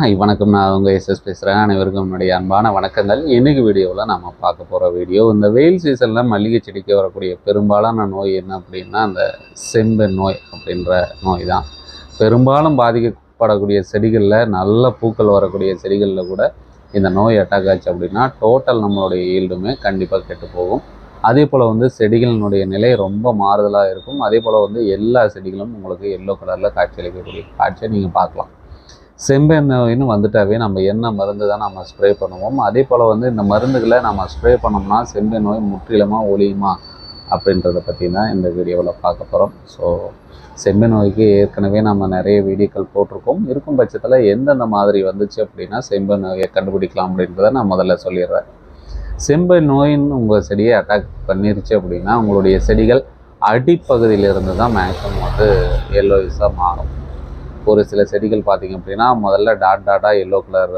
Hi வணக்கம். நான் உங்கள் எஸ்எஸ் பேசுகிறேன் அனைவருக்கும் என்னுடைய அன்பான வணக்கங்கள். இன்னைக்கு வீடியோவில் நம்ம பார்க்க போகிற வீடியோ இந்த வெயில் சீசனில் மல்லிகை செடிக்கு வரக்கூடிய பெரும்பாலான நோய் என்ன அப்படின்னா அந்த செம்பு நோய் அப்படின்ற நோய் தான். பெரும்பாலும் பாதிக்கப்படக்கூடிய செடிகளில் நல்ல பூக்கள் வரக்கூடிய செடிகளில் கூட இந்த நோய் அட்டாக் ஆச்சு அப்படின்னா டோட்டல் நம்மளுடைய ஈல்டுமே கண்டிப்பாக கெட்டு போகும். அதே போல் வந்து செடிகளினுடைய நிலை ரொம்ப மாறுதலாக இருக்கும். அதே போல் வந்து எல்லா செடிகளும் உங்களுக்கு எல்லோ கலரில் காட்சியளிக்கக்கூடிய காட்சியை நீங்கள் பார்க்கலாம். செம்பெண்ணெயின்னு வந்துட்டாவே நம்ம என்ன மருந்து தான் நம்ம ஸ்ப்ரே பண்ணுவோம். அதே போல் வந்து இந்த மருந்துகளை நம்ம ஸ்ப்ரே பண்ணோம்னா செம்பெண் நோய் முற்றிலுமாக ஒழியுமா அப்படின்றத பற்றி தான் இந்த வீடியோவில் பார்க்க போகிறோம் ஸோ செம்பெண் நோய்க்கு ஏற்கனவே நம்ம நிறைய வீடியோக்கள் போட்டிருக்கோம். இருக்கும் பட்சத்தில் எந்தெந்த மாதிரி வந்துச்சு அப்படின்னா செம்பெண் நோயை கண்டுபிடிக்கலாம் அப்படின்றத நான் முதல்ல சொல்லிடுறேன். செம்பை நோயின்னு உங்கள் செடியை அட்டாக் பண்ணிருச்சு அப்படின்னா உங்களுடைய செடிகள் அடிப்பகுதியிலிருந்து தான் மேக்ஸிமம் வந்து எல்லோயிஸாக மாறும். ஒரு சில செடிகள் பார்த்தீங்க அப்படின்னா முதல்ல டாட் டாட்டாக எல்லோ கலர்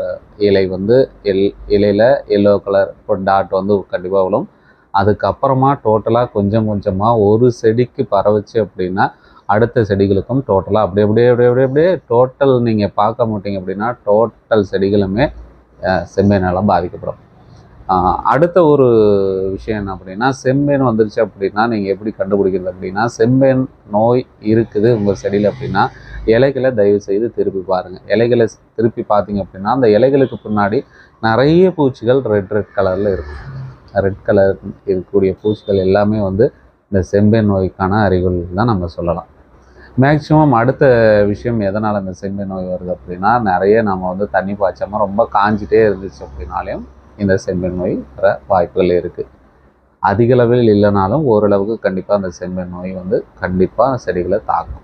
இலை வந்து எல் இலையில் எல்லோ கலர் டாட் வந்து கண்டிப்பாக விழும் அதுக்கப்புறமா டோட்டலாக கொஞ்சம் கொஞ்சமாக ஒரு செடிக்கு பரவுச்சு அப்படின்னா அடுத்த செடிகளுக்கும் டோட்டலாக அப்படியே அப்படியே அப்படியே அப்படியே அப்படியே டோட்டல் நீங்கள் பார்க்க மாட்டீங்க அப்படின்னா டோட்டல் செடிகளுமே அஹ், பாதிக்கப்படும். அடுத்த ஒரு விஷயம் என்ன அப்படின்னா செம்மேன் வந்துருச்சு அப்படின்னா நீங்கள் எப்படி கண்டுபிடிக்கிறது அப்படின்னா செம்மேன் நோய் இருக்குது உங்கள் செடியில் அப்படின்னா இலைகளை தயவு செய்து திருப்பி பாருங்கள் இலைகளை திருப்பி பார்த்தீங்க அப்படின்னா அந்த இலைகளுக்கு பின்னாடி நிறைய பூச்சிகள் ரெட் ரெட் கலரில் இருக்கும். ரெட் கலர் இருக்கக்கூடிய பூச்சிகள் எல்லாமே வந்து இந்த செம்பே நோய்க்கான அறிகுறிகள் தான் நம்ம சொல்லலாம். மேக்ஸிமம் அடுத்த விஷயம் எதனால் இந்த செம்பே நோய் வருது அப்படின்னா நிறைய நம்ம வந்து தண்ணி பாய்ச்சாமல் ரொம்ப காஞ்சிட்டே இருந்துச்சு அப்படின்னாலையும் இந்த செம்பே நோய் வர வாய்ப்புகள் இருக்குது அதிகளவில் இல்லைனாலும் ஓரளவுக்கு கண்டிப்பாக அந்த செம்பே நோய் வந்து கண்டிப்பாக செடிகளை தாக்கும்.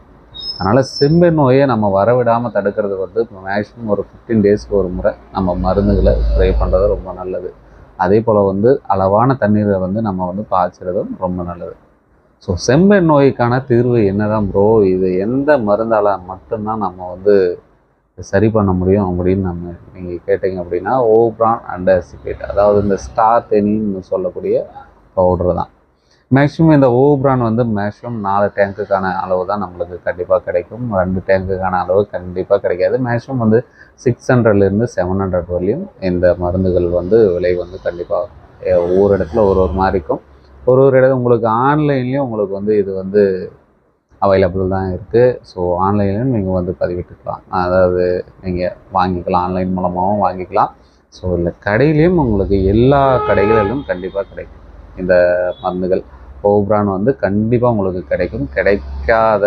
அதனால் செம்பெண் நோயை நம்ம வரவிடாமல் தடுக்கிறது வந்து மேக்ஸிமம் ஒரு ஃபிஃப்டீன் டேஸ்க்கு ஒரு முறை நம்ம மருந்துகளை ஸ்ப்ரே பண்ணுறது ரொம்ப நல்லது. அதே போல் வந்து அளவான தண்ணீரை வந்து நம்ம வந்து பாய்ச்சுறதும் ரொம்ப நல்லது. ஸோ செம்பெண் நோய்க்கான தீர்வு என்னதான் ப்ரோ இது எந்த மருந்தால் மட்டும்தான் நம்ம வந்து சரி பண்ண முடியும் அப்படின்னு நம்ம நீங்கள் கேட்டிங்க அப்படின்னா ஓப்ரான் அண்டர்சிபேட் அதாவது இந்த ஸ்டார் தெனின்னு சொல்லக்கூடிய பவுடர் தான். மேக்ஸிமம் இந்த ஓப்ரான் வந்து மேக்ஸிமம் நாலு டேங்குக்கான அளவு தான் நம்மளுக்கு கண்டிப்பாக கிடைக்கும். ரெண்டு டேங்க்குக்கான அளவு கண்டிப்பாக கிடைக்காது. மேக்ஸிமம் வந்து சிக்ஸ் ஹண்ட்ரட்லேருந்து செவன் ஹண்ட்ரட் வரலையும் இந்த மருந்துகள் வந்து விலை வந்து கண்டிப்பாக ஒவ்வொரு இடத்துல ஒரு ஒரு மாதிரி இருக்கும். ஒரு ஒரு இடத்துல உங்களுக்கு ஆன்லைன்லேயும் உங்களுக்கு வந்து இது வந்து அவைலபிள் தான் இருக்குது ஸோ ஆன்லைன்லேயும் நீங்கள் வந்து பதிவிட்டுக்கலாம். அதாவது நீங்கள் வாங்கிக்கலாம். ஆன்லைன் மூலமாகவும் வாங்கிக்கலாம். ஸோ இல்லை கடையிலையும் உங்களுக்கு எல்லா கடைகளிலும் கண்டிப்பாக கிடைக்கும். இந்த மருந்துகள். கோப்ரான் வந்து கண்டிப்பாக உங்களுக்கு கிடைக்கும். கிடைக்காத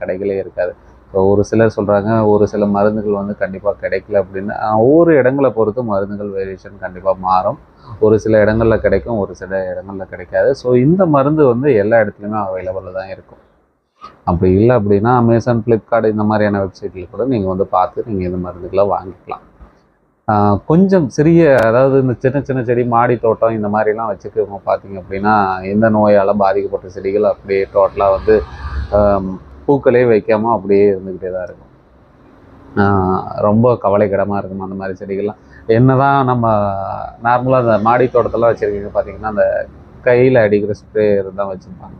கடைகளே இருக்காது. இப்போ ஒரு சிலர் சொல்கிறாங்க ஒரு சில மருந்துகள் வந்து கண்டிப்பாக கிடைக்கல அப்படின்னு. ஒவ்வொரு இடங்களை பொறுத்து மருந்துகள் வேரியேஷன் கண்டிப்பாக மாறும். ஒரு சில இடங்களில் கிடைக்கும் ஒரு சில இடங்களில் கிடைக்காது. ஸோ இந்த மருந்து வந்து எல்லா இடத்துலையுமே அவைலபிளில் தான் இருக்கும். அப்படி இல்லை அப்படின்னா அமேசான் ஃப்ளிப்கார்ட் இந்த மாதிரியான வெப்சைட்டில் கூட நீங்கள் வந்து பார்த்து நீங்கள் இந்த மருந்துகளை வாங்கிக்கலாம். கொஞ்சம் சிறிய அதாவது இந்த சின்ன சின்ன செடி மாடி தோட்டம் இந்த மாதிரிலாம் வச்சுக்கவங்க பார்த்தீங்க அப்படின்னா எந்த நோயால் பாதிக்கப்பட்ட செடிகள் அப்படியே டோட்டலாக வந்து பூக்களே வைக்காமல் அப்படியே இருந்துக்கிட்டே தான் இருக்கும். ரொம்ப கவலைக்கிடமாக இருக்கும் அந்த மாதிரி செடிகள்லாம். என்ன தான் நம்ம நார்மலாக அந்த மாடி தோட்டத்தெல்லாம் வச்சுருக்கீங்க பார்த்தீங்கன்னா அந்த கையில் அடிக்கிற ஸ்ப்ரே தான் வச்சுருப்பாங்க.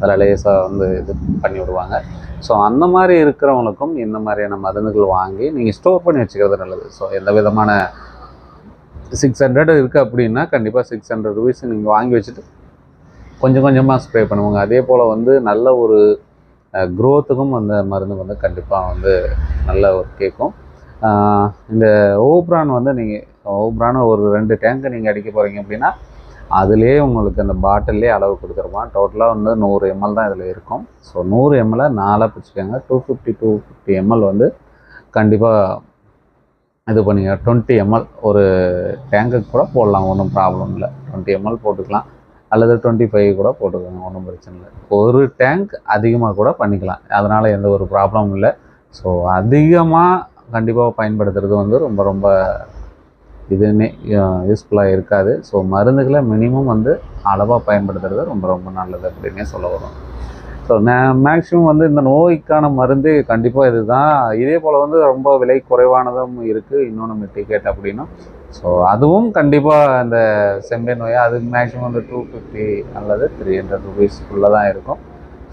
அதில் லேசாக வந்து இது பண்ணி விடுவாங்க. ஸோ அந்த மாதிரி இருக்கிறவங்களுக்கும் இந்த மாதிரியான மருந்துகள் வாங்கி நீங்கள் ஸ்டோர் பண்ணி வச்சுக்கிறது நல்லது. ஸோ எந்த விதமான சிக்ஸ் ஹண்ட்ரட் இருக்குது அப்படின்னா கண்டிப்பாக சிக்ஸ் ஹண்ட்ரட் ருபீஸ் நீங்கள் வாங்கி வச்சுட்டு கொஞ்சம் கொஞ்சமாக ஸ்ப்ரே பண்ணுவாங்க. அதே போல் வந்து நல்ல ஒரு க்ரோத்துக்கும் அந்த மருந்து வந்து கண்டிப்பாக வந்து நல்ல ஒரு கேட்கும் இந்த ஓப்ரான் வந்து நீங்கள் ஓப்ரான் ஒரு ரெண்டு டேங்க்கு நீங்கள் அடிக்க போகிறீங்க அப்படின்னா அதுலேயே உங்களுக்கு அந்த பாட்டிலே அளவு கொடுத்துருப்பான். டோட்டலாக வந்து நூறு எம்எல் தான் இதில் இருக்கும். ஸோ நூறு எம்எல்லை நாலாக பிடிச்சிக்கோங்க two fifty two fifty ML வந்து கண்டிப்பாக இது பண்ணிங்க டுவெண்ட்டி எம்எல் ஒரு டேங்குக்கு கூட போடலாம். ஒன்றும் ப்ராப்ளம் இல்லை. டுவெண்ட்டி எம்எல் போட்டுக்கலாம். அல்லது டுவெண்ட்டி ஃபைவ் கூட போட்டுக்கோங்க. ஒன்றும் பிரச்சனை இல்லை. ஒரு டேங்க் அதிகமாக கூட பண்ணிக்கலாம். அதனால் எந்த ஒரு ப்ராப்ளமும் இல்லை. ஸோ அதிகமாக கண்டிப்பாக பயன்படுத்துறது வந்து ரொம்ப ரொம்ப இதுவுமே யூஸ்ஃபுல்லாக இருக்காது. ஸோ மருந்துகளை மினிமம் வந்து அளவாக பயன்படுத்துறது ரொம்ப ரொம்ப நல்லது அப்படின்னே சொல்ல வரும். ஸோ மேக்ஸிமம் வந்து இந்த நோய்க்கான மருந்து கண்டிப்பாக இது தான் இதே போல் வந்து ரொம்ப விலை குறைவானதும் இருக்குது இன்னொன்று மெட்டிகேட் அப்படின்னா. ஸோ அதுவும் கண்டிப்பாக இந்த செம்பே நோய் அது மேக்ஸிமம் வந்து டூ ஃபிஃப்டி அல்லது த்ரீ ஹண்ட்ரட் ருபீஸ்க்குள்ளே தான் இருக்கும்.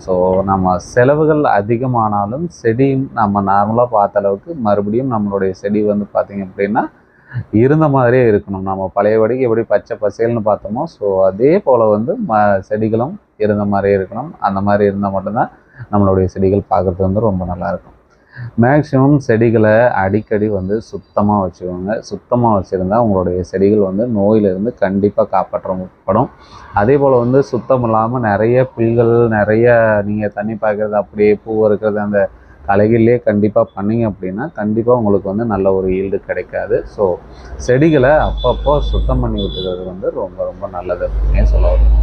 ஸோ நம்ம செலவுகள் அதிகமானாலும் செடியும் நம்ம நார்மலாக பார்த்த அளவுக்கு மறுபடியும் நம்மளுடைய செடி வந்து பார்த்திங்க அப்படின்னா இருந்த மாதிரியே இருக்கணும். நம்ம பழையபடிக்கு எப்படி பச்சை பசேல்னு பார்த்தோமோ ஸோ அதே போல் வந்து ம செடிகளும் இருந்த மாதிரியே இருக்கணும். அந்த மாதிரி இருந்தால் மட்டும்தான் நம்மளுடைய செடிகள் பார்க்குறது வந்து ரொம்ப நல்லாயிருக்கும் மேக்ஸிமம் செடிகளை அடிக்கடி வந்து சுத்தமாக வச்சுக்கோங்க. சுத்தமாக வச்சுருந்தா உங்களுடைய செடிகள் வந்து நோயிலிருந்து கண்டிப்பாக காப்பாற்றப்படும். அதே போல் வந்து சுத்தம் இல்லாமல் நிறைய புல்கள் நிறைய நீங்கள் தண்ணி பார்க்குறது அப்படியே பூ இருக்கிறது அந்த களைகளிலே கண்டிப்பாக பண்ணிங்க அப்படின்னா கண்டிப்பாக உங்களுக்கு வந்து நல்ல ஒரு ஈல்டு கிடைக்காது. ஸோ செடிகளை அப்பப்போ சுத்தம் பண்ணி விட்டுறது வந்து ரொம்ப ரொம்ப நல்லது அப்படின்னே சொல்ல வரும்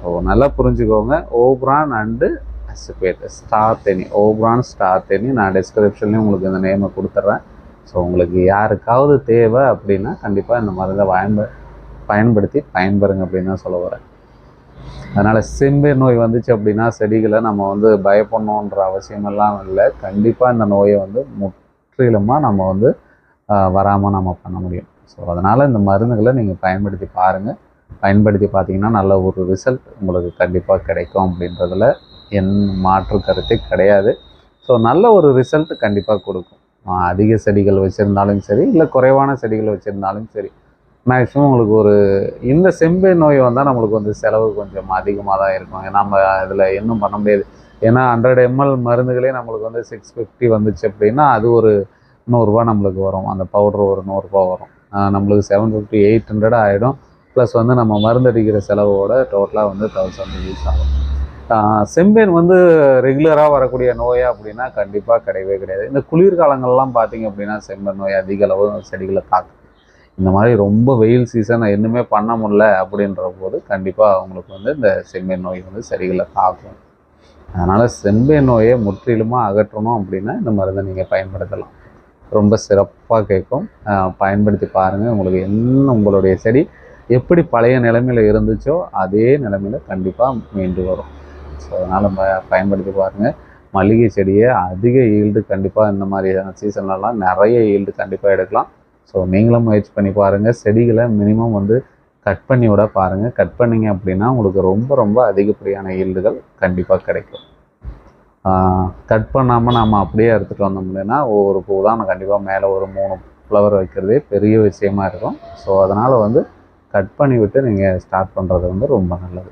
ஸோ நல்லா புரிஞ்சுக்கோங்க. Operon and acephate star Theni operon star Theni நான் டிஸ்கிரிப்ஷன்லேயும் உங்களுக்கு இந்த நேமை கொடுத்துட்றேன் ஸோ உங்களுக்கு யாருக்காவது தேவை அப்படின்னா கண்டிப்பாக இந்த மருந்தை பயன்ப பயன்படுத்தி பயன்பெறுங்க அப்படின்னு தான் சொல்ல வரேன். அதனால் செம்பே நோய் வந்துச்சு அப்படின்னா செடிகளை நம்ம வந்து பயப்படணுன்ற அவசியமெல்லாம் இல்லை. கண்டிப்பாக இந்த நோயை வந்து முற்றிலுமாக நம்ம வந்து வராமல் நம்ம பண்ண முடியும். ஸோ அதனால் இந்த மருந்துகளை நீங்கள் பயன்படுத்தி பாருங்கள் பயன்படுத்தி பார்த்தீங்கன்னா நல்ல ஒரு ரிசல்ட் உங்களுக்கு கண்டிப்பாக கிடைக்கும் அப்படின்றதுல என் மாற்று கருத்தே கிடையாது. ஸோ நல்ல ஒரு ரிசல்ட் கண்டிப்பாக கொடுக்கும். அதிக செடிகள் வச்சுருந்தாலும் சரி இல்லை குறைவான செடிகள் வச்சுருந்தாலும் சரி. மேக்ஸிமம் உங்களுக்கு ஒரு இந்த செம்பை நோய் வந்தால் நம்மளுக்கு வந்து செலவு கொஞ்சம் அதிகமாக தான் இருக்கும். ஏன்னா நம்ம அதில் இன்னும் பண்ண முடியாது. ஏன்னா ஹண்ட்ரட் எம்எல் மருந்துகளே நம்மளுக்கு வந்து சிக்ஸ் ஃபிஃப்டி வந்துச்சு அப்படின்னா அது ஒரு நூறுரூவா நம்மளுக்கு வரும். அந்த பவுட்ரு ஒரு நூறுரூவா வரும். நம்மளுக்கு செவன் ஃபிஃப்டி எயிட் ஹண்ட்ரட் ஆகிடும் ப்ளஸ் வந்து நம்ம மருந்தடிக்கிற செலவோட டோட்டலாக வந்து தௌசண்ட் யூஸ் ஆகும். செம்பேன் வந்து ரெகுலராக வரக்கூடிய நோயா அப்படின்னா கண்டிப்பாக கிடையவே கிடையாது. இந்த குளிர்காலங்கள்லாம் பார்த்தீங்க அப்படின்னா செம்பன் நோய் அதிக அளவு செடிகளை தாக்கும் இந்த மாதிரி ரொம்ப வெயில் சீசன் இன்னுமே பண்ண முடியல அப்படின்ற போது கண்டிப்பாக அவங்களுக்கு வந்து இந்த செம்மை நோய் வந்து செடிகளை தாக்கும் அதனால் செம்பேன் நோயை முற்றிலுமாக அகற்றணும் அப்படின்னா இந்த மருந்தை நீங்கள் பயன்படுத்தலாம். ரொம்ப சிறப்பாக கேட்கும். பயன்படுத்தி பாருங்கள் உங்களுக்கு என்ன உங்களுடைய செடி எப்படி பழைய நிலைமையில் இருந்துச்சோ அதே நிலைமையில் கண்டிப்பாக மீண்டு வரும். ஸோ அதனால் ப பயன்படுத்தி பாருங்கள் மல்லிகை செடியை அதிக ஈல்டு கண்டிப்பாக இந்த மாதிரியான சீசன்லலாம் நிறைய ஈல்டு கண்டிப்பாக எடுக்கலாம். ஸோ நீங்களும் முயற்சி பண்ணி பாருங்கள் செடிகளை மினிமம் வந்து கட் பண்ணி விட பாருங்கள் கட் பண்ணிங்க அப்படின்னா உங்களுக்கு ரொம்ப ரொம்ப அதிகப்படியான ஈல்டுகள் கண்டிப்பாக கிடைக்கும். கட் பண்ணாமல் நம்ம அப்படியே எடுத்துகிட்டு வந்தோம் அப்படின்னா ஒவ்வொரு பூ தான் நான் கண்டிப்பாக மேலே ஒரு மூணு ஃப்ளவர் வைக்கிறதே பெரிய விஷயமா இருக்கும். ஸோ அதனால் வந்து கட் பண்ணி விட்டு நீங்கள் ஸ்டார்ட் பண்ணுறது வந்து ரொம்ப நல்லது.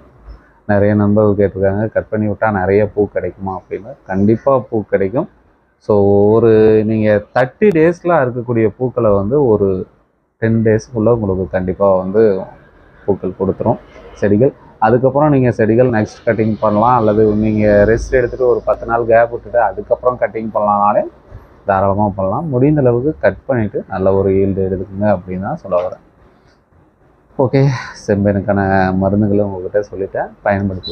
நிறைய நண்பர்கள் கேட்டிருக்காங்க கட் பண்ணி விட்டால் நிறைய பூ கிடைக்குமா அப்படின்னு. கண்டிப்பாக பூ கிடைக்கும். ஸோ ஒரு நீங்கள் தேர்ட்டி டேஸில் இருக்கக்கூடிய பூக்களை வந்து ஒரு டென் டேஸ்க்குள்ளே உங்களுக்கு கண்டிப்பாக வந்து பூக்கள் கொடுத்துரும் செடிகள். அதுக்கப்புறம் நீங்கள் செடிகள் நெக்ஸ்ட் கட்டிங் பண்ணலாம். அல்லது நீங்கள் ரெஸ்ட் எடுத்துகிட்டு ஒரு பத்து நாள் கேப் விட்டுட்டு அதுக்கப்புறம் கட்டிங் பண்ணலானாலே தாராளமாக பண்ணலாம். முடிந்த அளவுக்கு கட் பண்ணிவிட்டு நல்ல ஒரு ஈல்டு எடுத்துக்கோங்க அப்படின்னு தான் சொல்ல வரேன். ஓகே செம்பனுக்கான மருந்துகளை உங்கள்கிட்ட சொல்லிட்டேன். பயன்படுத்தி